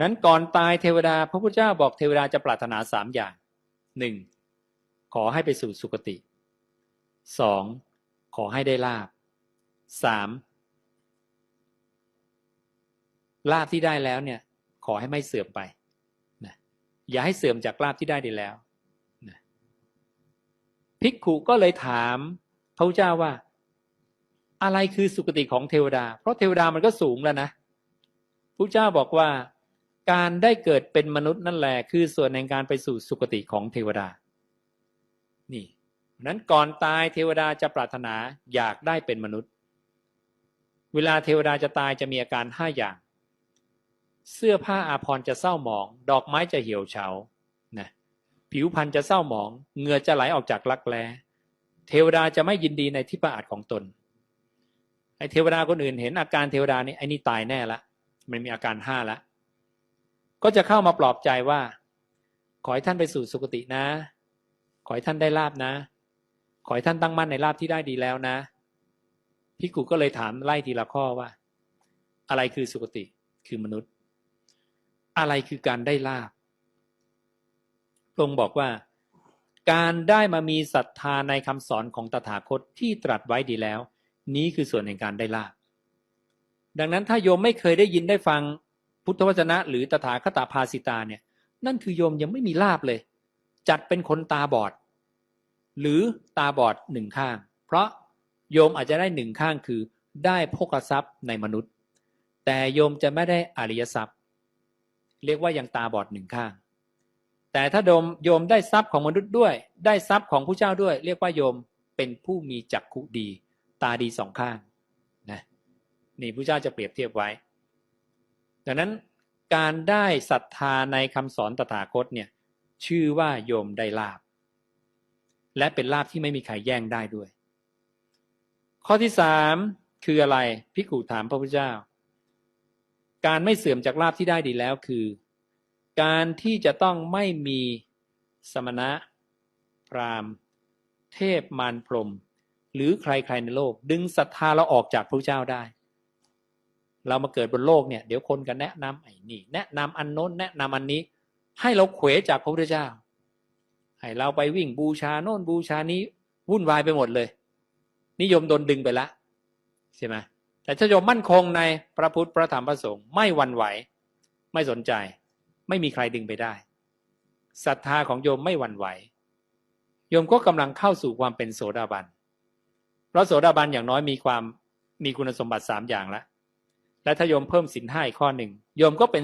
นั้นก่อนตายเทวดา พระพุทธเจ้าบอกเทวดาจะปรารถนาสามอย่างหนึ่งขอให้ไปสู่สุคติสองขอให้ได้ลาบสามลาบที่ได้แล้วเนี่ย ขอให้ไม่เสื่อมไปนะอย่าให้เสื่อมจากลาบที่ได้ดีแล้วนะภิกขุก็เลยถามพระพุทธเจ้าว่า อะไรคือสุคติของเทวดา เพราะเทวดามันก็สูงแล้วนะพระเจ้าบอกว่า การได้เกิดเป็นมนุษย์นั่นแหละคือส่วนในการไปสู่สุคติของเทวดา นี่นั้นก่อนตายเทวดาจะปรารถนาอยากได้เป็นมนุษย์ เวลาเทวดาจะตายจะมีอาการห้าอย่าง เสื้อผ้าอาภรณ์จะเศร้าหมอง ดอกไม้จะเหี่ยวเฉานะผิวพรรณจะเศร้าหมองเหงื่อจะไหลออกจากรักแร้เทวดาจะไม่ยินดีในที่ประอาจของตนไอเทวดาคนอื่นเห็นอาการเทวดานี่ไอ้นี่ตายแน่ละมันมีอาการห้าละ ก็จะเข้ามาปลอบใจว่า ขอให้ท่านไปสู่สุคตินะ ขอให้ท่านได้ลาบนะ ขอให้ท่านตั้งมั่นในลาบที่ได้ดีแล้วนะพิกุก็เลยถามไล่ทีละข้อว่า อะไรคือสุคติคือมนุษย์ อะไรคือการได้ลาบพระองค์บอกว่า การได้มามีศรัทธาในคำสอนของตถาคตที่ตรัสไว้ดีแล้ว นี้คือส่วนในการได้ลาบดังนั้นถ้าโยมไม่เคยได้ยินได้ฟัง พุทธวจนะ หรือตถาคตภาสิตาเนี่ย นั่นคือโยมยังไม่มีลาบเลย จัดเป็นคนตาบอด หรือตาบอดหนึ่งข้าง เพราะโยมอาจจะได้หนึ่งข้างคือได้พกทรัพย์ในมนุษย์ แต่โยมจะไม่ได้อริยทรัพย์ เรียกว่ายังตาบอดหนึ่งข้าง แต่ถ้าโยมโยมได้ทรัพย์ของมนุษย์ด้วย ได้ทรัพย์ของผู้เจ้าด้วย เรียกว่าโยมเป็นผู้มีจักขุดี ตาดีสองข้างนะนี่ผู้เจ้าจะเปรียบเทียบไว้ ดังนั้นการได้ศรัทธาในคำสอนตถาคตเนี่ยชื่อว่าโยมได้ลาบ และเป็นลาบที่ไม่มีใครแย่งได้ด้วย ข้อที่สามคืออะไรพิกูถามพระพุทธเจ้า การไม่เสื่อมจากลาบที่ได้ดีแล้วคือ การที่จะต้องไม่มีสมณะ พราหมณ์ เทพมารพรม หรือใครๆในโลก ดึงศรัทธาเราออกจากพระเจ้าได้ เรามาเกิดบนโลกเนี่ยเดี๋ยวคนกันแนะนำไอ้นี่ แนะนำอันโน้นแนะนำอันนี้ ให้เราเขวจากพระพุทธเจ้า ให้เราไปวิ่งบูชาโน่นบูชานี้วุ่นวายไปหมดเลย นิยมโดนดึงไปละใช่ไหมแต่ถ้าโยมมั่นคงในพระพุทธพระธรรมพระสงฆ์ไม่หวั่นไหว ไม่สนใจ ไม่มีใครดึงไปได้ศรัทธาของโยมไม่หวั่นไหว โยมก็กำลังเข้าสู่ความเป็นโสดาบันเพราะโสดาบันอย่างน้อยมีความมีคุณสมบัติสามอย่างแล้ว และถ้าโยมเพิ่มสินห้าอีกข้อหนึ่งโยมก็เป็น